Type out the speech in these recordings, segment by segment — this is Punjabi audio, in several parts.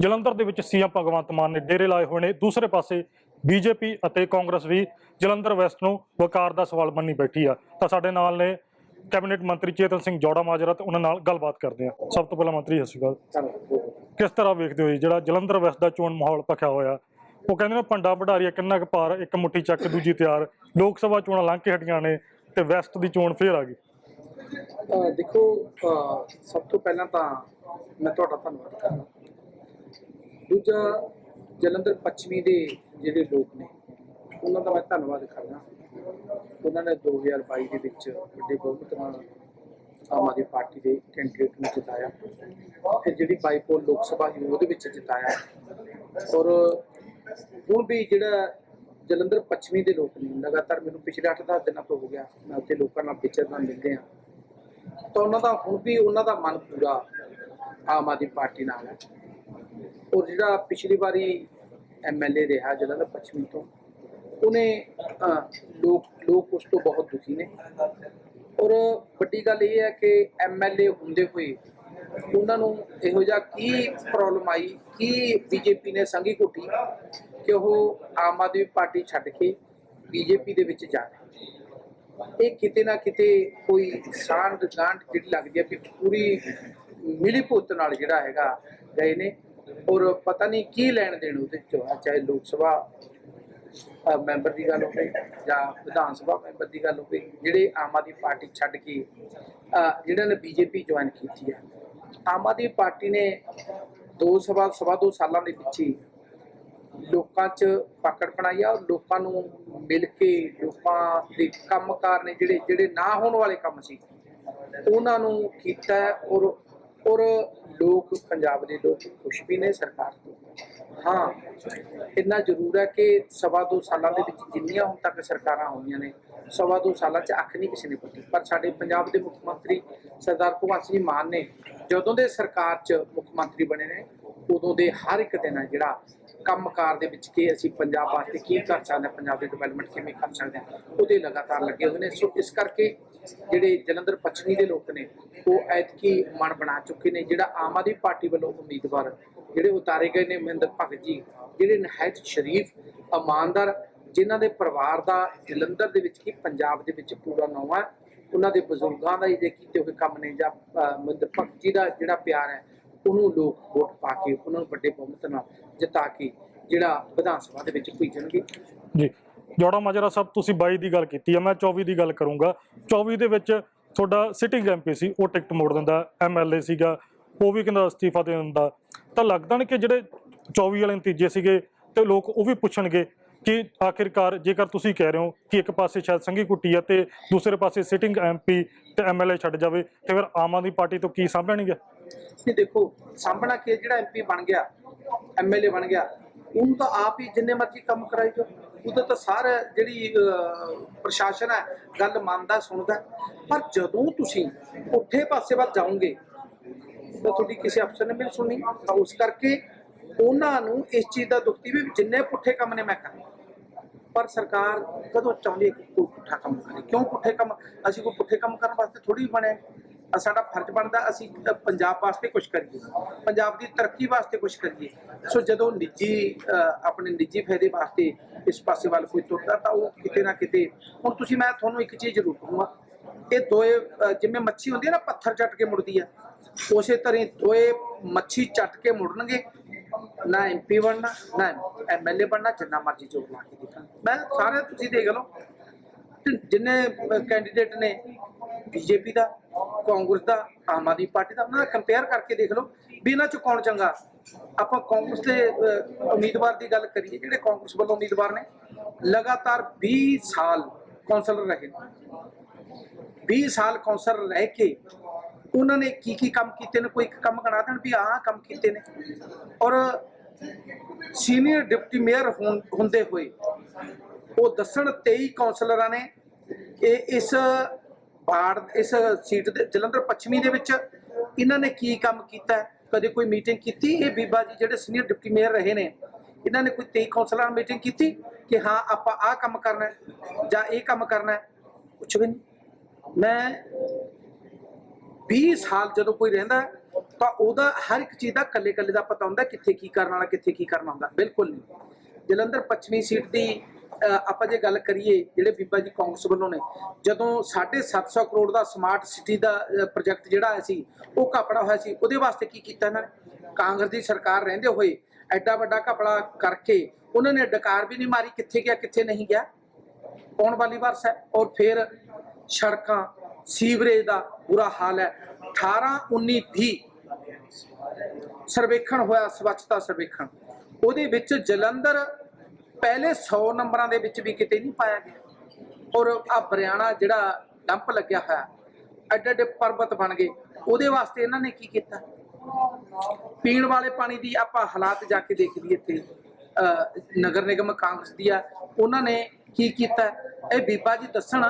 ਜਲੰਧਰ ਦੇ ਵਿੱਚ ਸੀਐਮ ਭਗਵੰਤ ਮਾਨ ਨੇ ਡੇਰੇ ਲਾਏ ਹੋਏ ਨੇ। ਦੂਸਰੇ ਪਾਸੇ ਬੀਜੇਪੀ ਅਤੇ ਕਾਂਗਰਸ ਵੀ ਜਲੰਧਰ ਵੈਸਟ ਨੂੰ ਵਕਾਰ ਦਾ ਸਵਾਲ ਮੰਨੀ ਬੈਠੀ ਆ। ਤਾਂ ਸਾਡੇ ਨਾਲ ਨੇ ਕੈਬਨਿਟ ਮੰਤਰੀ ਚੇਤਨ ਸਿੰਘ ਜੋੜਾ ਮਾਜਰਾ ਤੇ ਉਹਨਾਂ ਨਾਲ ਗੱਲਬਾਤ ਕਰਦੇ ਆ। ਸਭ ਤੋਂ ਪਹਿਲਾਂ ਮੰਤਰੀ, ਸਤਿ ਸ਼੍ਰੀ ਅਕਾਲ। ਕਿਸ ਤਰ੍ਹਾਂ ਵੇਖਦੇ ਹੋ ਜਿਹੜਾ ਜਲੰਧਰ ਵੈਸਟ ਦਾ ਚੋਣ ਮਾਹੌਲ ਭਖਿਆ ਹੋਇਆ? ਉਹ ਕਹਿੰਦੇ ਨੇ ਪੰਡਾ ਵਡਾਰੀਆ ਕਿੰਨਾ ਕੁ ਪਾਰ ਇੱਕ ਮੁੱਠੀ ਚੱਕ, ਦੂਜੀ ਤਿਆਰ। ਲੋਕ ਸਭਾ ਚੋਣਾਂ ਲੰਘ ਕੇ ਹਟੀਆਂ ਨੇ ਤੇ ਵੈਸਟ ਦੀ ਚੋਣ ਫੇਰ ਆ ਗਈ। ਦੇਖੋ ਸਭ ਤੋਂ ਪਹਿਲਾਂ ਤਾਂ ਮੈਂ ਤੁਹਾਡਾ ਧੰਨਵਾਦ ਕਰਦਾ। ਦੂਜਾ ਜਲੰਧਰ ਪੱਛਮੀ ਦੇ ਜਿਹੜੇ ਲੋਕ ਨੇ, ਉਹਨਾਂ ਦਾ ਮੈਂ ਧੰਨਵਾਦ ਕਰਦਾ। ਉਹਨਾਂ ਨੇ 2022 ਦੇ ਵਿੱਚ ਵੱਡੇ ਬਹੁਮਤ ਨਾਲ ਆਮ ਆਦਮੀ ਪਾਰਟੀ ਦੇ ਕੈਂਡੀਡੇਟ ਨੂੰ ਜਿਤਾਇਆ। ਤੇ ਜਿਹੜੀ ਬਾਈਪੋਲ ਲੋਕ ਸਭਾ ਸੀ, ਉਹਦੇ ਵਿੱਚ ਜਿਤਾਇਆ। ਔਰ ਹੁਣ ਵੀ ਜਿਹੜਾ ਜਲੰਧਰ ਪੱਛਮੀ ਦੇ ਲੋਕ ਨੇ, ਲਗਾਤਾਰ ਮੈਨੂੰ ਪਿਛਲੇ 8-10 ਦਿਨਾਂ ਤੋਂ ਹੋ ਗਿਆ, ਮੈਂ ਉੱਥੇ ਲੋਕਾਂ ਨਾਲ ਵਿਚਰਨਾ ਮਿਲਦੇ ਆ ਤਾਂ ਉਹਨਾਂ ਦਾ ਹੁਣ ਵੀ ਉਹਨਾਂ ਦਾ ਮਨ ਪੂਰਾ ਆਮ ਆਦਮੀ ਪਾਰਟੀ ਨਾਲ ਹੈ। ਔਰ ਜਿਹੜਾ ਪਿਛਲੀ ਵਾਰੀ ਐਮਐਲਏ ਰਿਹਾ ਜਲੰਧਰ ਪੱਛਮੀ ਤੋਂ, ਉਹਨੇ ਲੋਕ ਲੋਕ ਉਸ ਤੋਂ ਬਹੁਤ ਦੁਖੀ ਨੇ। ਔਰ ਵੱਡੀ ਗੱਲ ਇਹ ਹੈ ਕਿ ਐਮਐਲਏ ਹੁੰਦੇ ਹੋਏ ਉਹਨਾਂ ਨੂੰ ਇਹੋ ਜਿਹਾ ਕੀ ਪ੍ਰੋਬਲਮ ਆਈ, ਕੀ ਬੀਜੇਪੀ ਨੇ ਸੰਗੀ ਘੁੱਟੀ ਕਿ ਉਹ ਆਮ ਆਦਮੀ ਪਾਰਟੀ ਛੱਡ ਕੇ ਬੀਜੇਪੀ ਦੇ ਵਿੱਚ ਜਾ ਰਹੇ ਇਹ ਕਿਤੇ ਨਾ ਕਿਤੇ ਕੋਈ ਸਾਂਢ ਗਾਂਢ ਜਿਹੜੀ ਲੱਗਦੀ ਹੈ ਵੀ ਪੂਰੀ ਮਿਲੀ ਭੁਗਤ ਨਾਲ ਜਿਹੜਾ ਹੈਗਾ ਗਏ ਨੇ। ਔਰ ਪਤਾ ਨਹੀਂ ਕੀ ਲੈਣ ਦੇਣ ਉਹਦੇ ਚੋਂ ਹੈ ਚਾਹੇ ਲੋਕ ਸਭਾ ਮੈਂਬਰ ਦੀ ਗੱਲ ਹੋਵੇ ਜਾਂ ਵਿਧਾਨ ਸਭਾ ਮੈਂਬਰ ਦੀ ਗੱਲ ਹੋਵੇ ਜਿਹੜੇ ਆਮ ਆਦਮੀ ਪਾਰਟੀ ਛੱਡ ਕੇ ਅ, ਜਿਹਨਾਂ ਨੇ ਬੀਜੇਪੀ ਜੁਆਇਨ ਕੀਤੀ ਹੈ। ਆਮ ਆਦਮੀ ਪਾਰਟੀ ਨੇ ਦੋ ਸਵਾ ਸਵਾ ਦੋ ਸਾਲਾਂ ਦੇ ਵਿੱਚ ਹੀ ਲੋਕਾਂ 'ਚ ਪਕੜ ਬਣਾਈ ਆ ਔਰ ਲੋਕਾਂ ਨੂੰ ਮਿਲ ਕੇ ਲੋਕਾਂ ਦੇ ਕੰਮਕਾਰ ਨੇ ਜਿਹੜੇ ਜਿਹੜੇ ਨਾ ਹੋਣ ਵਾਲੇ ਕੰਮ ਸੀ ਉਹਨਾਂ ਨੂੰ ਕੀਤਾ ਔਰ ਔਰ ਲੋਕ ਪੰਜਾਬ ਦੇ ਲੋਕ ਖੁਸ਼ ਵੀ ਨੇ ਸਰਕਾਰ ਤੋਂ। ਹਾਂ, ਇੰਨਾ ਜ਼ਰੂਰ ਹੈ ਕਿ ਸਵਾ ਦੋ ਸਾਲਾਂ ਦੇ ਵਿੱਚ ਜਿੰਨੀਆਂ ਹੁਣ ਤੱਕ ਸਰਕਾਰਾਂ ਹੋਈਆਂ ਨੇ, ਸਵਾ ਦੋ ਸਾਲਾਂ 'ਚ ਅੱਖ ਨਹੀਂ ਕਿਸੇ ਨੇ ਪੁੱਟੀ। ਪਰ ਸਾਡੇ ਪੰਜਾਬ ਦੇ ਮੁੱਖ ਮੰਤਰੀ ਸਰਦਾਰ ਭਗਵੰਤ ਸਿੰਘ ਮਾਨ ਨੇ ਜਦੋਂ ਦੇ ਸਰਕਾਰ 'ਚ ਮੁੱਖ ਮੰਤਰੀ ਬਣੇ ਨੇ, ਉਦੋਂ ਦੇ ਹਰ ਇੱਕ ਦਿਨ ਜਿਹੜਾ ਕੰਮਕਾਰ ਦੇ ਵਿੱਚ ਕਿ ਅਸੀਂ ਪੰਜਾਬ ਵਾਸਤੇ ਕੀ ਕਰ ਸਕਦੇ ਹਾਂ? ਪੰਜਾਬ ਦੀ ਡਿਵੈਲਪਮੈਂਟ ਕਿਵੇਂ ਕਰ ਸਕਦੇ ਹਾਂ? ਉਹਦੇ ਲਗਾਤਾਰ ਲੱਗੇ ਹੋਏ ਨੇ। ਸੋ ਇਸ ਕਰਕੇ ਜਿਹੜੇ ਜਲੰਧਰ ਪੱਛਮੀ ਦੇ ਲੋਕ ਨੇ, ਉਹ ਐਤਕੀ ਮਨ ਬਣਾ ਚੁੱਕੇ ਨੇ। ਜਿਹੜਾ ਆਮ ਆਦਮੀ ਪਾਰਟੀ ਵੱਲੋਂ ਉਮੀਦਵਾਰ ਜਿਹੜੇ ਉਤਾਰੇ ਗਏ ਨੇ, ਮਹਿੰਦਰ ਭਗਤ ਜੀ, ਜਿਹੜੇ ਨਹਾਇਤ ਸ਼ਰੀਫ, ਇਮਾਨਦਾਰ, ਜਿਨ੍ਹਾਂ ਦੇ ਪਰਿਵਾਰ ਦਾ ਜਲੰਧਰ ਦੇ ਵਿੱਚ ਕੀ, ਪੰਜਾਬ ਦੇ ਵਿੱਚ ਪੂਰਾ ਨਾਮ ਹੈ ਉਹਨਾਂ ਦੇ ਬਜ਼ੁਰਗਾਂ ਦਾ ਜੇ ਕੀਤੇ ਹੋਏ ਕੰਮ ਨੇ ਜਾਂ ਮਹਿੰਦਰ ਭਗਤ ਜੀ ਦਾ ਜਿਹੜਾ ਪਿਆਰ ਹੈ ਉਹਨੂੰ ਲੋਕ ਵੋਟ ਪਾ ਕੇ ਉਹਨਾਂ ਨੂੰ ਵੱਡੇ ਬਹੁਮਤ ਨਾਲ ਜਿਤਾ ਕੇ ਜਿਹੜਾ ਵਿਧਾਨ ਸਭਾ ਦੇ ਵਿੱਚ ਭੇਜਣਗੇ। ਜੀ। ਜੋੜਾ ਮਾਜਰਾ ਸਾਹਿਬ, ਤੁਸੀਂ 22 ਦੀ ਗੱਲ ਕੀਤੀ ਹੈ ਮੈਂ 24 ਦੀ ਗੱਲ ਕਰੂੰਗਾ। 24 ਦੇ ਵਿੱਚ ਤੁਹਾਡਾ ਸਿਟਿੰਗ ਐਮਪੀ ਸੀ, ਉਹ ਟਿਕਟ ਮੋੜ ਦਿੰਦਾ ਐਮਐਲਏ ਸੀਗਾ, ਉਹ ਵੀ ਕਹਿੰਦਾ ਅਸਤੀਫਾ ਦੇ ਦਿੰਦਾ। ਤਾਂ ਲੱਗਦਾ ਨਹੀਂ ਕਿ ਜਿਹੜੇ 24 ਵਾਲੇ ਨਤੀਜੇ ਸੀਗੇ ਤੇ ਲੋਕ ਉਹ ਵੀ ਪੁੱਛਣਗੇ ਕਿ ਆਖਿਰਕਾਰ ਜੇਕਰ ਤੁਸੀਂ ਕਹਿ ਰਹੇ ਹੋ ਕਿ ਇੱਕ ਪਾਸੇ ਸ਼ਾਇਦ ਸੰਗੀ ਕੁੱਟੀ ਹੈ ਤੇ ਦੂਸਰੇ ਪਾਸੇ ਸਿਟਿੰਗ ਐਮਪੀ ਤੇ ਐਮਐਲਏ ਛੱਡ ਜਾਵੇ, ਤੇ ਫਿਰ ਆਮ ਆਦਮੀ ਪਾਰਟੀ ਤੋਂ ਕੀ ਸਾਂਭਣਗੇ ਇਹ ਦੇਖੋ ਸਾਹਮਣਾ ਕੇ ਜਿਹੜਾ ਐਮਪੀ ਬਣ ਗਿਆ ਐਮਐਲਏ ਬਣ ਗਿਆ, ਉਹਨੂੰ ਤਾਂ ਆਪ ਹੀ ਜਿੰਨੇ ਮਰਜ਼ੀ ਕੰਮ ਕਰਾਈ ਜੋ ਉਹਦਾ ਤਾਂ ਸਾਰਾ ਜਿਹੜੀ ਪ੍ਰਸ਼ਾਸਨ ਹੈ, ਗੱਲ ਮੰਨਦਾ, ਸੁਣਦਾ। ਪਰ ਜਦੋਂ ਤੁਸੀਂ ਪੁੱਠੇ ਪਾਸੇ ਵੱਲ ਜਾਓਗੇ, ਤਾਂ ਤੁਹਾਡੀ ਕਿਸੇ ਅਫਸਰ ਨੇ ਮਿਲ ਸੁਣਨੀ। ਤਾਂ ਉਸ ਕਰਕੇ ਉਹਨਾਂ ਨੂੰ ਇਸ ਚੀਜ਼ ਦਾ ਦੁਖਤੀ ਵੀ ਜਿੰਨੇ ਪੁੱਠੇ ਕੰਮ ਨੇ ਮੈਂ ਕਰਨੇ ਪਰ ਸਰਕਾਰ ਕਦੋਂ ਚਾਹੁੰਦੀ ਹੈ ਕਿ ਕੋਈ ਪੁੱਠਾ ਕੰਮ ਕਰੇ? ਕਿਉਂ ਪੁੱਠੇ ਕੰਮ? ਅਸੀਂ ਕੋਈ ਪੁੱਠੇ ਕੰਮ ਕਰਨ ਵਾਸਤੇ ਥੋੜੀ ਬਣੇ ਆ ਸਾਡਾ ਫਰਜ਼ ਬਣਦਾ ਅਸੀਂ ਪੰਜਾਬ ਵਾਸਤੇ ਕੁਝ ਕਰੀਏ, ਪੰਜਾਬ ਦੀ ਤਰੱਕੀ ਵਾਸਤੇ ਕੁਝ ਕਰੀਏ। ਸੋ ਜਦੋਂ ਨਿੱਜੀ ਆਪਣੇ ਨਿੱਜੀ ਫਾਇਦੇ ਵਾਸਤੇ ਇਸ ਪਾਸੇ ਵੱਲ ਕੋਈ ਤੁਰਦਾ, ਤਾਂ ਉਹ ਕਿਤੇ ਨਾ ਕਿਤੇ, ਹੁਣ ਤੁਸੀਂ ਮੈਂ ਤੁਹਾਨੂੰ ਇੱਕ ਚੀਜ਼ ਜ਼ਰੂਰ ਕਹੂੰਗਾ, ਇਹ ਦੋਏ ਜਿਵੇਂ ਮੱਛੀ ਹੁੰਦੀ ਹੈ ਨਾ, ਪੱਥਰ ਚੱਟ ਕੇ ਮੁੜਦੀ ਆ ਉਸੇ ਤਰ੍ਹਾਂ ਦੋਏ ਮੱਛੀ ਚੱਟ ਕੇ ਮੁੜਨਗੇ, ਨਾ ਐਮਪੀ ਬਣਨਾ, ਨਾ ਐਮਐਲਏ ਬਣਨਾ, ਜਿੰਨਾ ਮਰਜ਼ੀ ਜੋਰ ਲਾ ਕੇ ਦੇਖਣ। ਮੈਂ ਸਾਰੇ ਤੁਸੀਂ ਦੇਖ ਲਓ, ਜਿੰਨੇ ਕੈਂਡੀਡੇਟ ਨੇ ਬੀਜੇਪੀ ਦਾ, ਕਾਂਗਰਸ ਦਾ, ਆਮ ਆਦਮੀ ਪਾਰਟੀ ਦਾ, ਉਹਨਾਂ ਦਾ ਕੰਪੇਅਰ ਕਰਕੇ ਦੇਖ ਲਓ ਵੀ ਇਹਨਾਂ ਚ ਕੌਣ ਚੰਗਾ। ਆਪਾਂ ਕਾਂਗਰਸ ਦੇ ਉਮੀਦਵਾਰ ਦੀ ਗੱਲ ਕਰੀਏ, ਜਿਹੜੇ ਕਾਂਗਰਸ ਵੱਲੋਂ ਉਮੀਦਵਾਰ ਨੇ, ਲਗਾਤਾਰ 20 ਸਾਲ ਕੌਂਸਲਰ ਰਹੇ ਨੇ। 20 ਸਾਲ ਕੌਂਸਲਰ ਰਹਿ ਕੇ ਉਹਨਾਂ ਨੇ ਕੀ ਕੀ ਕੰਮ ਕੀਤੇ ਨੇ? ਕੋਈ ਇੱਕ ਕੰਮ ਗਣਾ ਦੇਣ ਵੀ ਆਹ ਕੰਮ ਕੀਤੇ ਨੇ। ਔਰ ਸੀਨੀਅਰ ਡਿਪਟੀ ਮੇਅਰ ਹੋਣ- ਹੁੰਦੇ ਹੋਏ ਉਹ ਦੱਸਣ 23 ਕੌਂਸਲਰਾਂ ਨੇ, ਇਹ ਇਸ ਬਾੜ ਇਸ ਸੀਟ ਦੇ ਜਲੰਧਰ ਪੱਛਮੀ ਦੇ ਵਿੱਚ ਇਹਨਾਂ ਨੇ ਕੀ ਕੰਮ ਕੀਤਾ ਕਦੇ ਕੋਈ ਮੀਟਿੰਗ ਕੀਤੀ? ਇਹ ਬੀਬਾ ਜੀ ਜਿਹੜੇ ਸੀਨੀਅਰ ਡਿਪਟੀ ਮੇਅਰ ਰਹੇ ਨੇ, ਇਹਨਾਂ ਨੇ ਕੋਈ 23 ਕੌਂਸਲਰਾਂ ਨਾਲ ਮੀਟਿੰਗ ਕੀਤੀ ਕਿ ਹਾਂ, ਆਪਾਂ ਆਹ ਕੰਮ ਕਰਨਾ ਹੈ ਜਾਂ ਇਹ ਕੰਮ ਕਰਨਾ ਹੈ? ਕੁਛ ਵੀ ਨਹੀਂ। ਮੈਂ 20 ਸਾਲ ਜਦੋਂ ਕੋਈ ਰਹਿੰਦਾ ਤਾਂ ਉਹਦਾ ਹਰ ਇੱਕ ਚੀਜ਼ ਦਾ ਕੱਲੇ ਕੱਲੇ ਦਾ ਪਤਾ ਹੁੰਦਾ ਕਿੱਥੇ ਕੀ ਕਰਨ ਵਾਲਾ, ਕਿੱਥੇ ਕੀ ਕਰਨਾ ਹੁੰਦਾ। ਬਿਲਕੁਲ ਨਹੀਂ। ਜਲੰਧਰ ਪੱਛਮੀ ਸੀਟ ਦੀ ਆਪਾਂ ਜੇ ਗੱਲ ਕਰੀਏ ਜਿਹੜੇ ਬੀਬਾ ਜੀ ਕਾਂਗਰਸ ਵੱਲੋਂ ਨੇ, ਜਦੋਂ 750 ਕਰੋੜ ਦਾ ਸਮਾਰਟ ਸਿਟੀ ਦਾ ਪ੍ਰੋਜੈਕਟ ਜਿਹੜਾ ਆਇਆ ਸੀ, ਉਹ ਘਪੜਾ ਹੋਇਆ ਸੀ, ਉਹਦੇ ਵਾਸਤੇ ਕੀ ਕੀਤਾ ਇਹਨਾਂ ਨੇ? ਕਾਂਗਰਸ ਦੀ ਸਰਕਾਰ ਰਹਿੰਦੇ ਹੋਏ ਐਡਾ ਵੱਡਾ ਘਪੜਾ ਕਰਕੇ ਉਹਨਾਂ ਨੇ ਡਕਾਰ ਵੀ ਨਹੀਂ ਮਾਰੀ, ਕਿੱਥੇ ਗਿਆ, ਕਿੱਥੇ ਨਹੀਂ ਗਿਆ? ਆਉਣ ਵਾਲੀ ਵਰਸ ਹੈ? ਔਰ ਫਿਰ ਸੜਕਾਂ, ਸੀਵਰੇਜ ਦਾ ਬੁਰਾ ਹਾਲ ਹੈ। 18 19 20 ਸਰਵੇਖਣ ਹੋਇਆ, ਸਵੱਛਤਾ ਸਰਵੇਖਣ। ਉਹਦੇ ਵਿੱਚ ਜਲੰਧਰ ਪਹਿਲੇ 100 ਨੰਬਰਾਂ ਦੇ ਵਿੱਚ ਵੀ ਕਿਤੇ ਨਹੀਂ ਪਾਇਆ ਗਿਆ। ਔਰ ਆ ਬਰਿਆਣਾ ਜਿਹੜਾ ਡੰਪ ਲੱਗਿਆ ਹੋਇਆ ਐਡੇ ਐਡੇ ਪਰਬਤ ਬਣ ਗਏ ਉਹਦੇ ਵਾਸਤੇ ਇਹਨਾਂ ਨੇ ਕੀ ਕੀਤਾ? ਪੀਣ ਵਾਲੇ ਪਾਣੀ ਦੀ ਆਪਾਂ ਹਾਲਾਤ ਜਾ ਕੇ ਦੇਖ ਲਈਏ ਇੱਥੇ। ਅਹ, ਨਗਰ ਨਿਗਮ ਕਾਂਗਰਸ ਦੀ ਆ ਉਹਨਾਂ ਨੇ ਕੀ ਕੀਤਾ? ਇਹ ਬੀਬਾ ਜੀ ਦੱਸਣ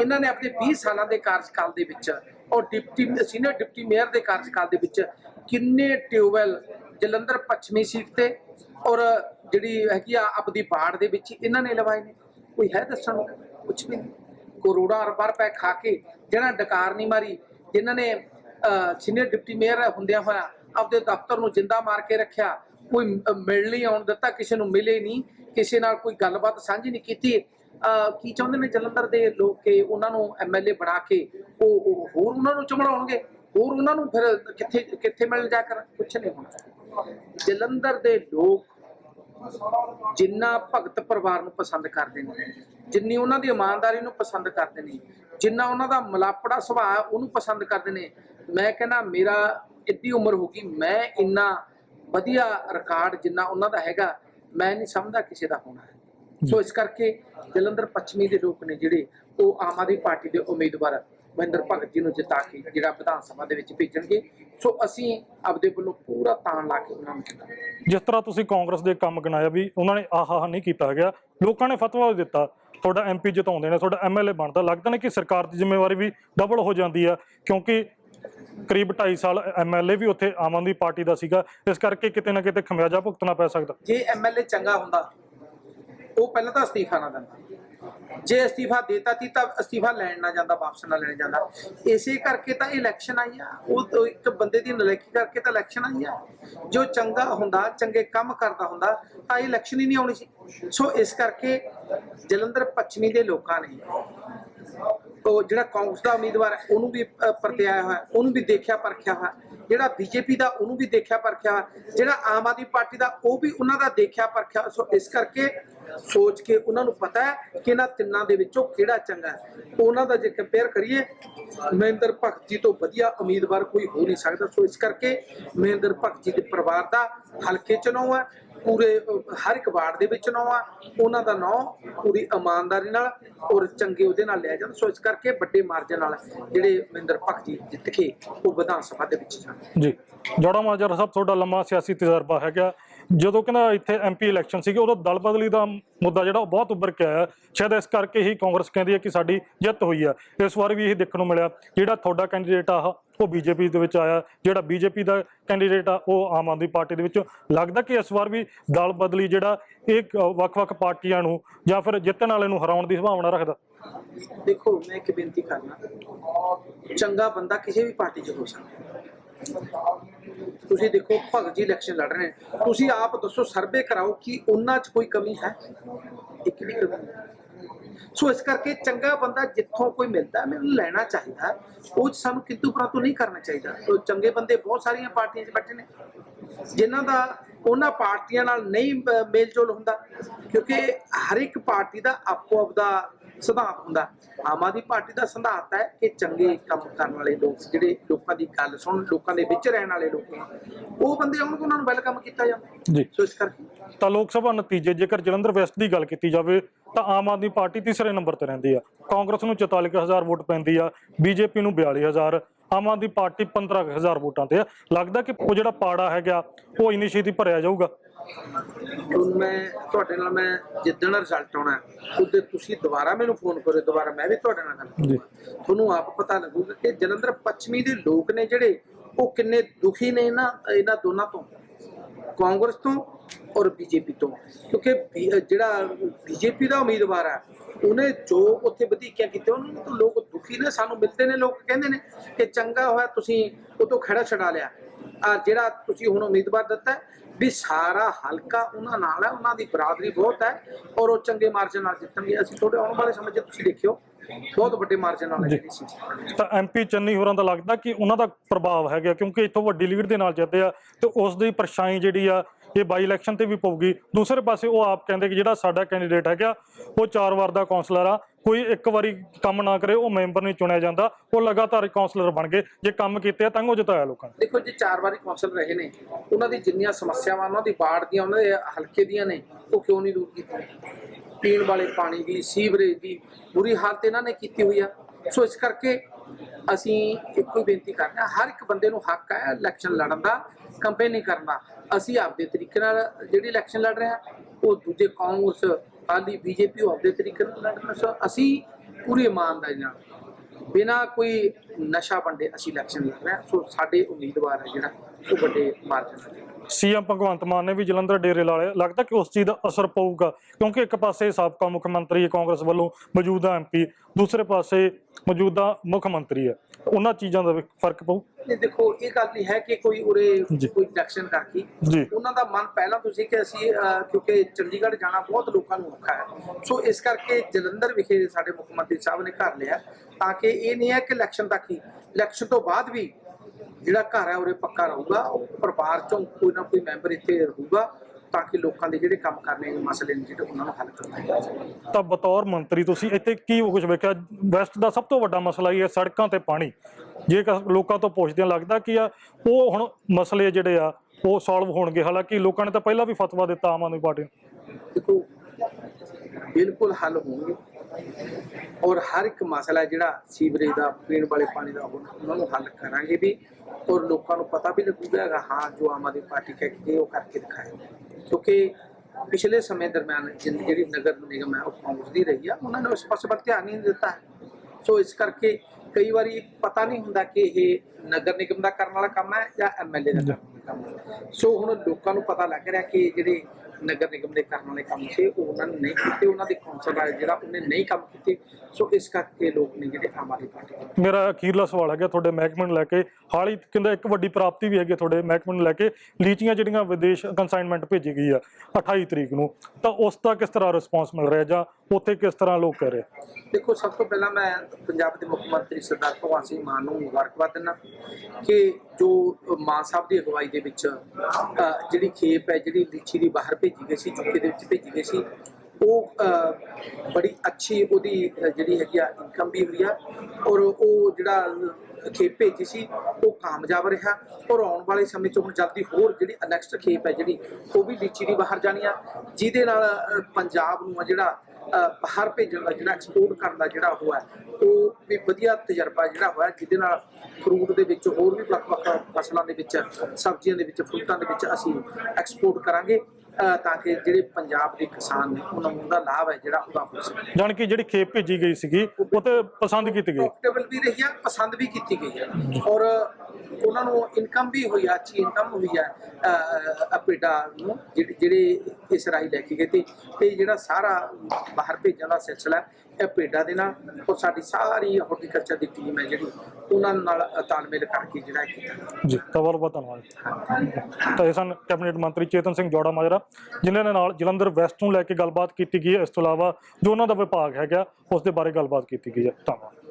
ਇਹਨਾਂ ਨੇ ਆਪਣੇ 20 ਸਾਲਾਂ ਦੇ ਕਾਰਜਕਾਲ ਦੇ ਵਿੱਚ ਔਰ ਡਿਪਟੀ ਸੀਨੀਅਰ ਡਿਪਟੀ ਮੇਅਰ ਦੇ ਕਾਰਜਕਾਲ ਦੇ ਵਿੱਚ ਕਿੰਨੇ ਟਿਊਬਵੈਲ ਜਲੰਧਰ ਪੱਛਮੀ ਸੀਟ ਤੇ ਔਰ ਜਿਹੜੀ ਹੈਗੀ ਆ ਆਪਦੀ ਬਾੜ ਦੇ ਵਿੱਚ ਇਹਨਾਂ ਨੇ ਲਵਾਏ ਨੇ। ਕੋਈ ਹੈ ਦੱਸਣ ਨੂੰ? ਕੁਝ ਵੀ ਨਹੀਂ। ਕਰੋੜਾਂ ਅਰਬਾਂ ਰੁਪਏ ਖਾ ਕੇ ਜਿਹੜਾ ਡਕਾਰ ਨਹੀਂ ਮਾਰੀ ਜਿਨ੍ਹਾਂ ਨੇ ਸੀਨੀਅਰ ਡਿਪਟੀ ਮੇਅਰ ਹੁੰਦਿਆਂ ਹੋਇਆ ਆਪਦੇ ਦਫ਼ਤਰ ਨੂੰ ਜਿੰਦਾ ਮਾਰ ਕੇ ਰੱਖਿਆ ਕੋਈ ਅਹ, ਮਿਲ ਨਹੀਂ ਆਉਣ ਦਿੱਤਾ ਕਿਸੇ ਨੂੰ ਮਿਲੇ ਨਹੀਂ ਕਿਸੇ ਨਾਲ ਕੋਈ ਗੱਲਬਾਤ ਸਾਂਝੀ ਨਹੀਂ ਕੀਤੀ। ਅਹ, ਕੀ ਚਾਹੁੰਦੇ ਨੇ ਜਲੰਧਰ ਦੇ ਲੋਕ ਕਿ ਉਹਨਾਂ ਨੂੰ ਐਮਐਲਏ ਬਣਾ ਕੇ ਉਹ ਉਹ ਹੋਰ ਉਹਨਾਂ ਨੂੰ ਚਮੜਾਉਣਗੇ ਹੋਰ ਉਹਨਾਂ ਨੂੰ ਫਿਰ ਕਿੱਥੇ ਕਿੱਥੇ ਮਿਲ ਜਾ ਕਰ ਕੁਛ ਨਹੀਂ ਹੋਣਾ। ਜਲੰਧਰ ਦੇ ਲੋਕ ਜਿੰਨਾ ਭਗਤ ਪਰਿਵਾਰ ਨੂੰ ਪਸੰਦ ਕਰਦੇ ਨੇ, ਜਿੰਨੀ ਉਹਨਾਂ ਦੀ ਇਮਾਨਦਾਰੀ ਨੂੰ ਪਸੰਦ ਕਰਦੇ ਨੇ, ਜਿੰਨਾ ਉਹਨਾਂ ਦਾ ਮਲਾਪੜਾ ਸੁਭਾਅ ਉਹਨੂੰ ਪਸੰਦ ਕਰਦੇ ਨੇ, ਮੈਂ ਕਹਿੰਦਾ ਮੇਰਾ ਇੱਡੀ ਉਮਰ ਹੋ ਗਈ, ਮੈਂ ਇੰਨਾ ਵਧੀਆ ਰਿਕਾਰਡ ਜਿੰਨਾ ਉਹਨਾਂ ਦਾ ਹੈਗਾ, ਮੈਂ ਨਹੀਂ ਸਮਝਦਾ ਕਿਸੇ ਦਾ ਹੋਣਾ ਹੈ। ਸੋ ਇਸ ਕਰਕੇ ਜਲੰਧਰ ਪੱਛਮੀ ਦੇ ਲੋਕ ਨੇ ਜਿਹੜੇ, ਉਹ ਆਮ ਆਦਮੀ ਪਾਰਟੀ ਦੇ ਉਮੀਦਵਾਰ ਮਹਿੰਦਰ ਭਗਤ ਜੀ ਨੂੰ ਜਿਤਾ ਕੇ ਜਿਹੜਾ ਵਿਧਾਨ ਸਭਾ ਦੇ ਵਿੱਚ ਭੇਜਣਗੇ। ਸੋ ਅਸੀਂ ਆਪਦੇ ਵੱਲੋਂ ਪੂਰਾ ਤਾਣ ਲਾ ਕੇ ਉਹਨਾਂ ਨੂੰ ਜਿਤਾਂਗੇ। ਜਿਸ ਤਰ੍ਹਾਂ ਤੁਸੀਂ ਕਾਂਗਰਸ ਦੇ ਕੰਮ ਗਿਣਾਇਆ ਵੀ ਉਹਨਾਂ ਨੇ ਆਹ ਨਹੀਂ ਕੀਤਾ ਗਿਆ ਲੋਕਾਂ ਨੇ ਫਤਵਾ ਦਿੱਤਾ। ਤੁਹਾਡਾ ਐਮਪੀ ਜਿਤਾਉਂਦੇ ਨੇ ਤੁਹਾਡਾ ਐਮਐਲਏ ਬਣਦਾ। ਲੱਗਦਾ ਨੇ ਕਿ ਸਰਕਾਰ ਦੀ ਜ਼ਿੰਮੇਵਾਰੀ ਵੀ ਡਬਲ ਹੋ ਜਾਂਦੀ ਆ ਕਿਉਂਕਿ ਕਰੀਬ 2.5 ਸਾਲ ਐਮਐਲਏ ਵੀ ਉੱਥੇ ਆਮ ਆਦਮੀ ਪਾਰਟੀ ਦਾ ਸੀਗਾ। ਇਸ ਕਰਕੇ ਕਿਤੇ ਨਾ ਕਿਤੇ ਖਮਿਆਜਾ ਭੁਗਤਣਾ ਪੈ ਸਕਦਾ। ਜੇ ਐਮਐਲਏ ਚੰਗਾ ਹੁੰਦਾ ਉਹ ਪਹਿਲਾਂ ਤਾਂ ਅਸਤੀਫਾ ਨਾ ਦਿੰਦਾ। ਜੇ ਅਸਤੀਫਾ ਦੇਤਾ ਸੀ ਤਾਂ ਅਸਤੀਫਾ ਲੈਣ ਨਾ ਜਾਂਦਾ, ਵਾਪਸ ਨਾ ਲੈਣ ਜਾਂਦਾ। ਇਸੇ ਕਰਕੇ ਤਾਂ ਇਲੈਕਸ਼ਨ ਆਈ ਆ ਉਹ ਇੱਕ ਬੰਦੇ ਦੀ ਨਲਾਇਕੀ ਕਰਕੇ ਤਾਂ ਇਲੈਕਸ਼ਨ ਆਈ ਆ ਜੋ ਚੰਗਾ ਹੁੰਦਾ, ਚੰਗੇ ਕੰਮ ਕਰਦਾ ਹੁੰਦਾ, ਤਾਂ ਇਲੈਕਸ਼ਨ ਹੀ ਨਹੀਂ ਆਉਣੀ ਸੀ। ਸੋ ਇਸ ਕਰਕੇ ਜਲੰਧਰ ਪੱਛਮੀ ਦੇ ਲੋਕਾਂ ਨੇ ਉਹ ਜਿਹੜਾ ਕਾਂਗਰਸ ਦਾ ਉਮੀਦਵਾਰ ਹੈ ਉਹਨੂੰ ਵੀ ਅ, ਪਰਤਿਆਇਆ ਹੋਇਆ ਉਹਨੂੰ ਵੀ ਦੇਖਿਆ ਪਰਖਿਆ ਹੋਇਆ। ਜਿਹੜਾ ਬੀਜੇਪੀ ਦਾ ਉਹਨੂੰ ਵੀ ਦੇਖਿਆ ਪਰਖਿਆ ਜਿਹੜਾ ਆਮ ਆਦਮੀ ਪਾਰਟੀ ਦਾ ਉਹ ਵੀ ਉਹਨਾਂ ਦਾ ਦੇਖਿਆ ਪਰਖਿਆ ਸੋ ਇਸ ਕਰਕੇ ਸੋਚ ਕੇ ਉਹਨਾਂ ਨੂੰ ਪਤਾ ਹੈ ਕਿ ਇਹਨਾਂ ਤਿੰਨਾਂ ਦੇ ਵਿੱਚੋਂ ਕਿਹੜਾ ਚੰਗਾ ਹੈ। ਉਹਨਾਂ ਦਾ ਜੇ ਕੰਪੇਅਰ ਕਰੀਏ ਮਹਿੰਦਰ ਭਗਤ ਜੀ ਤੋਂ ਵਧੀਆ ਉਮੀਦਵਾਰ ਕੋਈ ਹੋ ਨਹੀਂ ਸਕਦਾ। ਸੋ ਇਸ ਕਰਕੇ ਮਹਿੰਦਰ ਭਗਤ ਜੀ ਦੇ ਪਰਿਵਾਰ ਦਾ ਹਲਕੇ ਚੋਂ ਹੈ। ਪੂਰੇ, ਹਰ ਇੱਕ ਵਾਰਡ ਦੇ ਵਿੱਚ ਨਾਂ ਆ। ਉਹਨਾਂ ਦਾ ਨਾਂ ਪੂਰੀ ਇਮਾਨਦਾਰੀ ਨਾਲ ਔਰ ਚੰਗੇ ਉਹਦੇ ਨਾਲ ਲਿਆ ਜਾਂਦਾ ਸੋ ਇਸ ਕਰਕੇ ਵੱਡੇ ਮਾਰਜਨ ਨਾਲ ਜਿਹੜੇ ਮਹਿੰਦਰ ਭਗਤ ਜੀ ਜਿੱਤ ਕੇ ਉਹ ਵਿਧਾਨ ਸਭਾ ਦੇ ਵਿੱਚ ਜਾਣ। ਜੀ। ਜੋੜਾ ਮਾਜਰਾ ਸਾਹਿਬ ਤੁਹਾਡਾ ਲੰਮਾ ਸਿਆਸੀ ਤਜਰਬਾ ਹੈਗਾ। ਜਦੋਂ ਕਹਿੰਦਾ ਇੱਥੇ ਐਮਪੀ ਇਲੈਕਸ਼ਨ ਸੀਗੇ, ਉਦੋਂ ਦਲ ਬਦਲੀ ਦਾ ਮੁੱਦਾ ਜਿਹੜਾ ਉਹ ਬਹੁਤ ਉੱਭਰ ਕੇ ਆਇਆ। ਸ਼ਾਇਦ ਇਸ ਕਰਕੇ ਹੀ ਕਾਂਗਰਸ ਕਹਿੰਦੀ ਹੈ ਕਿ ਸਾਡੀ ਜਿੱਤ ਹੋਈ ਆ। ਇਸ ਵਾਰ ਵੀ ਇਹ ਦੇਖਣ ਨੂੰ ਮਿਲਿਆ, ਜਿਹੜਾ ਤੁਹਾਡਾ ਕੈਂਡੀਡੇਟ ਆ, ਉਹ ਬੀਜੇਪੀ ਦੇ ਵਿੱਚ ਆਇਆ। ਜਿਹੜਾ ਬੀਜੇਪੀ ਦਾ ਕੈਂਡੀਡੇਟ ਆ, ਉਹ ਆਮ ਆਦਮੀ ਪਾਰਟੀ ਦੇ ਵਿੱਚ। ਲੱਗਦਾ ਕਿ ਇਸ ਵਾਰ ਵੀ ਦਲ ਬਦਲੀ ਜਿਹੜਾ ਇਹ ਵੱਖ-ਵੱਖ ਪਾਰਟੀਆਂ ਨੂੰ ਜਾਂ ਫਿਰ ਜਿੱਤਣ ਵਾਲੇ ਨੂੰ ਹਰਾਉਣ ਦੀ ਸੰਭਾਵਨਾ ਰੱਖਦਾ? ਦੇਖੋ, ਮੈਂ ਇੱਕ ਬੇਨਤੀ ਕਰਨਾ ਚੰਗਾ ਬੰਦਾ ਕਿਸੇ ਵੀ ਪਾਰਟੀ 'ਚ ਹੋ ਸਕਦਾ। ਤੁਸੀਂ ਦੇਖੋ ਭਗਤ ਜੀ ਇਲੈਕਸ਼ਨ ਲੜ ਰਹੇ ਨੇ। ਤੁਸੀਂ ਆਪ ਦੱਸੋ ਸਰਵੇ ਕਰਾਓ ਕਿ ਉਹਨਾਂ 'ਚ ਕੋਈ ਕਮੀ ਹੈ? ਇੱਕ ਵੀ ਕਮੀ ਸੋ ਇਸ ਕਰਕੇ ਚੰਗਾ ਬੰਦਾ ਜਿੱਥੋਂ ਕੋਈ ਮਿਲਦਾ ਮੈਨੂੰ ਲੈਣਾ ਚਾਹੀਦਾ ਉਹ ਸਾਨੂੰ ਕਿੰਤੂ ਪਰੰਤੂ ਨਹੀਂ ਕਰਨਾ ਚਾਹੀਦਾ। ਉਹ ਚੰਗੇ ਬੰਦੇ ਬਹੁਤ ਸਾਰੀਆਂ ਪਾਰਟੀਆਂ 'ਚ ਬੈਠੇ ਨੇ। ਜਿਨ੍ਹਾਂ ਦਾ ਉਹਨਾਂ ਪਾਰਟੀਆਂ ਨਾਲ ਨਹੀਂ ਅਹ, ਮੇਲ ਜੋਲ ਹੁੰਦਾ। ਕਿਉਂਕਿ ਹਰ ਇੱਕ ਪਾਰਟੀ ਦਾ ਆਪੋ ਆਪਦਾ ਸਿਧਾਂਤ ਹੁੰਦਾ। ਆਮ ਆਦਮੀ ਪਾਰਟੀ ਦਾ ਸਿਧਾਂਤ ਹੈ ਕਿ ਚੰਗੇ ਕੰਮ ਕਰਨ ਵਾਲੇ ਲੋਕ ਜਿਹੜੇ ਲੋਕਾਂ ਦੀ ਗੱਲ ਸੁਣਨ ਲੋਕਾਂ ਦੇ ਵਿੱਚ ਰਹਿਣ ਵਾਲੇ ਲੋਕ ਉਹ ਬੰਦੇ ਉਹਨਾਂ ਨੂੰ ਵੈਲਕਮ ਕੀਤਾ ਜਾਂਦਾ ਜੀ। ਸੋ ਇਸ ਕਰਕੇ ਤਾਂ ਲੋਕ ਸਭਾ ਨਤੀਜੇ ਜੇਕਰ ਜਲੰਧਰ ਵੈਸਟ ਦੀ ਗੱਲ ਕੀਤੀ ਜਾਵੇ ਤਾਂ ਆਮ ਆਦਮੀ ਪਾਰਟੀ ਤੀਸਰੇ ਨੰਬਰ ਤੇ ਰਹਿੰਦੀ ਆ। ਕਾਂਗਰਸ ਨੂੰ 44000 ਵੋਟ ਪੈਂਦੀ ਆ ਬੀਜੇਪੀ ਨੂੰ 42000 ਆਮ ਆਦਮੀ ਪਾਰਟੀ 15000 ਵੋਟਾਂ ਤੇ ਆ। ਲੱਗਦਾ ਕਿ ਉਹ ਜਿਹੜਾ ਪਾੜਾ ਹੈਗਾ ਉਹ ਇੰਨੀ ਛੇਤੀ ਭਰਿਆ ਜਾਊਗਾ। ਹੁਣ ਮੈਂ ਤੁਹਾਡੇ ਨਾਲ ਮੈਂ ਜਿੱਦਣ ਰਿਜ਼ਲਟ ਆਉਣਾ ਉਹਦੇ ਤੁਸੀਂ ਦੁਬਾਰਾ ਮੈਨੂੰ ਫੋਨ ਕਰੋ ਦੁਬਾਰਾ ਮੈਂ ਵੀ ਤੁਹਾਡੇ ਨਾਲ ਗੱਲ ਤੁਹਾਨੂੰ ਆਪ ਪਤਾ ਲੱਗੂਗਾ ਕਿ ਜਲੰਧਰ ਪੱਛਮੀ ਦੇ ਲੋਕ ਨੇ ਜਿਹੜੇ ਉਹ ਕਿੰਨੇ ਦੁਖੀ ਨੇ ਇਹਨਾਂ ਇਹਨਾਂ ਦੋਨਾਂ ਤੋਂ। ਕਾਂਗਰਸ ਤੋਂ ਔਰ ਬੀਜੇਪੀ ਤੋਂ। ਕਿਉਂਕਿ ਜਿਹੜਾ ਬੀਜੇਪੀ ਦਾ ਉਮੀਦਵਾਰ ਹੈ ਉਹਨੇ ਜੋ ਉੱਥੇ ਵਧੀਕੀਆਂ ਕੀਤੀਆਂ ਉਹਨਾਂ ਨੂੰ ਤਾਂ ਲੋਕ ਦੁਖੀ ਨੇ ਸਾਨੂੰ ਮਿਲਦੇ ਨੇ ਲੋਕ ਕਹਿੰਦੇ ਨੇ ਕਿ ਚੰਗਾ ਹੋਇਆ ਤੁਸੀਂ ਉਹ ਤੋਂ ਖੜਾ ਛਡਾ ਲਿਆ। ਜਿਹੜਾ ਤੁਸੀਂ ਹੁਣ ਉਮੀਦਵਾਰ ਦਿੱਤਾ ਵੀ ਸਾਰਾ ਹਲਕਾ ਉਹਨਾਂ ਨਾਲ ਹੈ ਉਹਨਾਂ ਦੀ ਬਰਾਦਰੀ ਬਹੁਤ ਹੈ ਔਰ ਉਹ ਚੰਗੇ ਮਾਰਜਨ ਨਾਲ ਜਿੱਤਣਗੇ ਅਸੀਂ ਤੁਹਾਡੇ ਆਉਣ ਵਾਲੇ ਸਮੇਂ 'ਚ ਤੁਸੀਂ ਦੇਖਿਓ ਬਹੁਤ ਵੱਡੇ ਮਾਰਜਨ ਨਾਲ। ਜਿਹੜੀ ਸੀਟ ਤਾਂ ਐਮਪੀ ਚੰਨੀ ਹੋਰਾਂ ਦਾ ਲੱਗਦਾ ਕਿ ਉਹਨਾਂ ਦਾ ਪ੍ਰਭਾਵ ਹੈਗਾ ਕਿਉਂਕਿ ਇੱਥੋਂ ਵੱਡੀ ਲੀਡ ਦੇ ਨਾਲ ਜਿੱਤੇ ਆ ਤੇ ਉਸ ਦੀ ਪਰਛਾਈ ਜਿਹੜੀ ਆ ਇਹ ਬਾਈ ਇਲੈਕਸ਼ਨ ਤੇ ਵੀ ਪਊਗੀ। ਦੂਸਰੇ ਪਾਸੇ ਉਹ ਆਪ ਕਹਿੰਦੇ ਕਿ ਜਿਹੜਾ ਸਾਡਾ ਕੈਂਡੀਡੇਟ ਹੈਗਾ, ਉਹ ਚਾਰ ਵਾਰ ਦਾ ਕਾਉਂਸਲਰ ਆ। ਕੋਈ ਇੱਕ ਵਾਰੀ ਕੰਮ ਨਾ ਕਰੇ, ਉਹ ਮੈਂਬਰ ਨਹੀਂ ਚੁਣਿਆ ਜਾਂਦਾ। ਉਹ ਲਗਾਤਾਰ ਕਾਉਂਸਲਰ ਬਣ ਗਏ। ਜੇ ਕੰਮ ਕੀਤੇ ਆ ਤਾਂ ਉਹ ਜਿਤਾਇਆ ਲੋਕਾਂ ਨੇ। ਦੇਖੋ ਜੀ, ਚਾਰ ਵਾਰੀ ਕੌਂਸਲ ਰਹੇ ਨੇ। ਉਹਨਾਂ ਦੀ ਜਿੰਨੀਆਂ ਸਮੱਸਿਆਵਾਂ, ਉਹਨਾਂ ਦੀ ਬਾੜ ਦੀਆਂ, ਉਹਨਾਂ ਦੇ ਹਲਕੇ ਦੀਆਂ ਨੇ, ਉਹ ਕਿਉਂ ਨਹੀਂ ਦੂਰ ਕੀਤੀਆਂ? ਪੀਣ ਵਾਲੇ ਪਾਣੀ ਦੀ, ਸੀਵਰੇਜ ਦੀ, ਬੁਰੀ ਹਾਲਤ ਇਹਨਾਂ ਨੇ ਕੀਤੀ ਹੋਈ ਆ। ਸੋ ਇਸ ਕਰਕੇ ਅਸੀਂ ਇੱਕੋ ਹੀ ਬੇਨਤੀ ਕਰਦੇ ਹਾਂ, ਹਰ ਇੱਕ ਬੰਦੇ ਨੂੰ ਹੱਕ ਹੈ ਇਲੈਕਸ਼ਨ ਲੜਨ ਦਾ ਕੰਪੇਨਿੰਗ ਕਰਨ। ਦਾ ਅਸੀਂ ਆਪਦੇ ਤਰੀਕੇ ਨਾਲ ਜਿਹੜੀ ਇਲੈਕਸ਼ਨ ਲੜ ਰਹੇ ਹਾਂ, ਉਹ ਦੂਜੇ ਕਾਂਗਰਸ, ਅਕਾਲੀ, ਬੀਜੇਪੀ ਉਹ ਆਪਦੇ ਤਰੀਕੇ ਨਾਲ ਲੜ ਰਹੇ ਸੋ ਅਸੀਂ ਪੂਰੀ ਇਮਾਨਦਾਰੀ ਨਾਲ ਬਿਨਾ ਕੋਈ ਨਸ਼ਾ ਵੰਡੇ ਅਸੀਂ ਇਲੈਕਸ਼ਨ ਲੜ ਰਹੇ ਹਾਂ। ਸੋ ਸਾਡੇ ਉਮੀਦਵਾਰ ਹੈ ਜਿਹੜਾ, ਉਹ ਵੱਡੇ ਮਾਰਜਨ ਨਾਲ ਸੀਐਮ ਭਗਵੰਤ ਮਾਨ ਨੇ ਵੀ ਜਲੰਧਰ ਡੇਰੇ ਲਾ ਲਿਆ ਲੱਗਦਾ ਕਿ ਉਸ ਚੀਜ਼ ਦਾ ਅਸਰ ਪਊਗਾ, ਕਿਉਂਕਿ ਇੱਕ ਪਾਸੇ ਸਾਬਕਾ ਮੁੱਖ ਮੰਤਰੀ ਕਾਂਗਰਸ ਵੱਲੋਂ ਮੌਜੂਦਾ ਐਮਪੀ ਦੂਸਰੇ ਪਾਸੇ ਮੌਜੂਦਾ ਮੁੱਖ ਮੰਤਰੀ ਹੈ। ਉਹਨਾਂ ਚੀਜ਼ਾਂ ਦਾ ਫ਼ਰਕ ਪਊ। ਨਹੀਂ ਦੇਖੋ ਇਹ ਗੱਲ ਨਹੀਂ ਹੈ ਕਿ ਕੋਈ ਉਰੇ ਜੀ। ਕੋਈ ਕਰਕੇ। ਜੀ। ਉਹਨਾਂ ਦਾ ਮਨ ਪਹਿਲਾਂ ਤੋਂ ਸੀ ਕਿ ਅਸੀਂ ਅਹ, ਕਿਉਂਕਿ ਚੰਡੀਗੜ੍ਹ ਜਾਣਾ ਬਹੁਤ ਲੋਕਾਂ ਨੂੰ ਔਖਾ ਹੈ। ਸੋ ਇਸ ਕਰਕੇ ਜਲੰਧਰ ਵਿਖੇ ਸਾਡੇ ਮੁੱਖ ਮੰਤਰੀ ਸਾਹਿਬ ਨੇ ਘਰ ਲਿਆ ਤਾਂ ਕਿ ਇਹ ਨਹੀਂ ਹੈ ਕਿ ਇਲੈਕਸ਼ਨ ਤੱਕ ਹੀ ਇਲੈਕਸ਼ਨ ਤੋਂ ਬਾਅਦ ਵੀ ਜਿਹੜਾ ਘਰ ਹੈ ਉਰੇ ਪੱਕਾ ਰਹੂਗਾ ਉਹ ਪਰਿਵਾਰ ਚੋਂ ਕੋਈ ਨਾ ਕੋਈ ਮੈਂਬਰ ਇੱਥੇ ਰਹੂਗਾ। ਤਾਂ ਕਿ ਲੋਕਾਂ ਦੇ ਜਿਹੜੇ ਕੰਮ ਕਰਨੇ ਨੇ ਮਸਲੇ ਨੇ ਜਿਹੜੇ ਉਹਨਾਂ ਨੂੰ ਹੱਲ ਕਰਨਾ ਹੈ। ਤਾਂ ਬਤੌਰ ਮੰਤਰੀ ਤੁਸੀਂ ਇੱਥੇ ਕੀ ਕੁਝ ਵੇਖਿਆ? ਵੈਸਟ ਦਾ ਸਭ ਤੋਂ ਵੱਡਾ ਮਸਲਾ ਇਹ ਹੈ ਸੜਕਾਂ ਤੇ ਪਾਣੀ। ਜੇ ਲੋਕਾਂ ਤੋਂ ਪੁੱਛਦੇ ਆ ਲੱਗਦਾ ਕਿ ਆ ਉਹ ਹੁਣ ਮਸਲੇ ਜਿਹੜੇ ਆ ਉਹ ਸੋਲਵ ਹੋਣਗੇ। ਹਾਲਾਂਕਿ ਲੋਕਾਂ ਨੇ ਤਾਂ ਪਹਿਲਾਂ ਵੀ ਫਤਵਾ ਦਿੱਤਾ ਆਮ ਆਦਮੀ ਪਾਰਟੀ ਨੂੰ। ਦੇਖੋ ਬਿਲਕੁਲ ਹੱਲ ਹੋਣਗੇ। ਔਰ ਹਰ ਇੱਕ ਮਸਲਾ ਜਿਹੜਾ ਸੀਵਰੇਜ ਦਾ ਪੀਣ ਵਾਲੇ ਪਾਣੀ ਦਾ ਉਹ- ਉਹਨਾਂ ਨੂੰ ਹੱਲ ਕਰਾਂਗੇ ਵੀ ਔਰ ਲੋਕਾਂ ਨੂੰ ਪਤਾ ਵੀ ਲੱਗੂਗਾ ਹਾਂ ਜੋ ਆਮ ਆਦਮੀ ਪਾਰਟੀ ਕਹਿ ਕੇ ਉਹ ਕਰਕੇ ਦਿਖਾਏ। ਕਿਉਂਕਿ ਪਿਛਲੇ ਸਮੇਂ ਦਰਮਿਆਨ ਜਿਹੜੀ ਨਗਰ ਨਿਗਮ ਹੈ ਉਹ ਕਾਂਗਰਸ ਦੀ ਰਹੀ ਆ ਉਹਨਾਂ ਨੇ ਉਸ ਪਾਸੇ ਵੱਲ ਧਿਆਨ ਨਹੀਂ ਦਿੱਤਾ। ਸੋ ਇਸ ਕਰਕੇ ਕਈ ਵਾਰੀ ਪਤਾ ਨਹੀਂ ਹੁੰਦਾ ਕਿ ਇਹ ਨਗਰ ਨਿਗਮ ਦਾ ਕਰਨ ਵਾਲਾ ਕੰਮ ਹੈ ਜਾਂ ਐਮਐਲਏ ਦਾ ਕਰਨ ਵਾਲਾ ਕੰਮ ਹੈ। ਸੋ ਹੁਣ ਲੋਕਾਂ ਨੂੰ ਪਤਾ ਲੱਗ ਰਿਹਾ ਕਿ ਜਿਹੜੇ ਨਗਰ ਨਿਗਮ ਦੇ ਕਰਨ ਵਾਲੇ ਕੰਮ ਸੀ ਉਹ ਉਹਨਾਂ ਨੇ ਨਹੀਂ ਕੀਤੇ ਉਹਨਾਂ ਦੇ ਕੌਂਸਲ ਆ ਜਿਹੜਾ ਉਹਨੇ ਨਹੀਂ ਕੰਮ ਕੀਤੇ ਸੋ ਇਸ ਕਰਕੇ ਲੋਕ ਨੇ ਜਿਹੜੇ ਆਮ ਆਦਮੀ ਪਾਰਟੀ ਦੇ ਮੇਰਾ ਅਖੀਰਲਾ ਸਵਾਲ ਹੈਗਾ ਤੁਹਾਡੇ ਮਹਿਕਮੇ ਨੂੰ ਲੈ ਕੇ ਹਾਲ ਹੀ ਕਹਿੰਦਾ ਇੱਕ ਵੱਡੀ ਪ੍ਰਾਪਤੀ ਵੀ ਹੈਗੀ ਤੁਹਾਡੇ ਮਹਿਕਮੇ ਨੂੰ ਲੈ ਕੇ ਲੀਚੀਆਂ ਜਿਹੜੀਆਂ ਵਿਦੇਸ਼ ਕੰਸਾਈਨਮੈਂਟ ਭੇਜੀ ਗਈ ਆ 28 ਤਰੀਕ ਨੂੰ ਤਾਂ ਉਸ ਦਾ ਕਿਸ ਤਰ੍ਹਾਂ ਰਿਸਪਾਂਸ ਮਿਲ ਰਿਹਾ ਜਾਂ ਉੱਥੇ ਕਿਸ ਤਰ੍ਹਾਂ ਲੋਕ ਕਹਿ ਰਹੇ? ਦੇਖੋ ਸਭ ਤੋਂ ਪਹਿਲਾਂ ਮੈਂ ਪੰਜਾਬ ਦੇ ਮੁੱਖ ਮੰਤਰੀ ਸਰਦਾਰ ਭਗਵੰਤ ਸਿੰਘ ਮਾਨ ਨੂੰ ਮੁਬਾਰਕਬਾਦ ਦਿੰਦਾ ਕਿ ਜੋ ਮਾਨ ਸਾਹਿਬ ਦੀ ਅਗਵਾਈ ਦੇ ਵਿੱਚ ਜਿਹੜੀ ਖੇਪ ਹੈ ਜਿਹੜੀ ਲੀਚੀ ਦੀ ਬਾਹਰ ਭੇਜੀ ਗਈ ਸੀ ਯੂਕੇ ਦੇ ਵਿੱਚ ਭੇਜੀ ਗਈ ਸੀ। ਉਹ ਬੜੀ ਅੱਛੀ ਉਹਦੀ ਜਿਹੜੀ ਹੈਗੀ ਆ ਇਨਕਮ ਵੀ ਹੋਈ ਆ ਔਰ ਉਹ ਜਿਹੜਾ ਖੇਪ ਭੇਜੀ ਸੀ, ਉਹ ਕਾਮਯਾਬ ਰਿਹਾ ਔਰ ਆਉਣ ਵਾਲੇ ਸਮੇਂ 'ਚ ਹੁਣ ਜਲਦੀ ਹੋਰ ਜਿਹੜੀ ਨੈਕਸਟ ਖੇਪ ਹੈ ਜਿਹੜੀ, ਉਹ ਵੀ ਲੀਚੀ ਦੀ ਬਾਹਰ ਜਾਣੀ ਆ, ਜਿਹਦੇ ਨਾਲ ਪੰਜਾਬ ਨੂੰ ਆ ਜਿਹੜਾ ਬਾਹਰ ਭੇਜਣ ਦਾ ਜਿਹੜਾ ਐਕਸਪੋਰਟ ਕਰਨ ਦਾ ਜਿਹੜਾ ਉਹ ਹੈ ਉਹ ਵੀ ਵਧੀਆ ਤਜਰਬਾ ਜਿਹੜਾ ਹੋਇਆ, ਜਿਹਦੇ ਨਾਲ ਫਰੂਟ ਦੇ ਵਿੱਚ ਹੋਰ ਵੀ ਵੱਖ-ਵੱਖ ਫਸਲਾਂ ਦੇ ਵਿੱਚ, ਸਬਜ਼ੀਆਂ ਦੇ ਵਿੱਚ, ਫਰੂਟਾਂ ਦੇ ਵਿੱਚ ਅਸੀਂ ਐਕਸਪੋਰਟ ਕਰਾਂਗੇ। ਤਾਂ ਕਿ ਜਿਹੜੇ ਪੰਜਾਬ ਦੇ ਕਿਸਾਨ ਨੇ ਉਹਨਾਂ ਨੂੰ ਉਹਦਾ ਲਾਭ ਹੈ ਜਿਹੜਾ ਉਹਦਾ ਹੋ ਸਕੇ। ਜਾਣ ਕਿ ਜਿਹੜੀ ਖੇਪ ਭੇਜੀ ਗਈ ਸੀਗੀ ਉਹ ਤੇ ਪਸੰਦ ਕੀਤੀ ਗਈ? ਪ੍ਰੋਫਿਟੇਬਲ ਵੀ ਰਹੀ ਹੈ ਪਸੰਦ ਵੀ ਕੀਤੀ ਗਈ ਹੈ। ਔਰ ਉਹਨਾਂ ਨੂੰ ਇਨਕਮ ਵੀ ਹੋਈ ਹੈ ਅੱਛੀ ਇਨਕਮ ਹੋਈ ਅਹ, ਅਪੇਡਾ ਨੂੰ ਜਿਹੜੇ ਜਿਹੜੇ ਇਸ ਰਾਹੀਂ ਲੈ ਕੇ ਗਏ ਤੇ ਤੇ ਜਿਹੜਾ ਸਾਰਾ ਬਾਹਰ ਭੇਜਣ ਦਾ ਸਿਲਸਿਲਾ ਇਹ ਪੇਡਾ ਦੇ ਨਾਲ ਔਰ ਸਾਡੀ ਸਾਰੀ ਹਾਰਟੀਕਲਚਰ ਦੀ ਟੀਮ ਹੈ ਜਿਹੜੀ ਉਹਨਾਂ ਨਾਲ ਤਾਲਮੇਲ ਕਰਕੇ ਜਿਹੜਾ ਕੀਤਾ। ਜੀ ਤਾਂ ਬਹੁਤ ਬਹੁਤ ਧੰਨਵਾਦ। ਤਾਂ ਇਹ ਸਨ ਕੈਬਨਿਟ ਮੰਤਰੀ ਚੇਤਨ ਸਿੰਘ ਜੋੜਾ ਮਾਜਰਾ ਜਿਨ੍ਹਾਂ ਦੇ ਨਾਲ ਜਲੰਧਰ ਵੈਸਟ ਨੂੰ ਲੈ ਕੇ ਗੱਲਬਾਤ ਕੀਤੀ ਗਈ ਹੈ। ਇਸ ਤੋਂ ਇਲਾਵਾ ਜੋ ਉਹਨਾਂ ਦਾ ਵਿਭਾਗ ਹੈਗਾ ਉਸ ਦੇ ਬਾਰੇ ਗੱਲਬਾਤ ਕੀਤੀ ਗਈ ਹੈ। ਧੰਨਵਾਦ।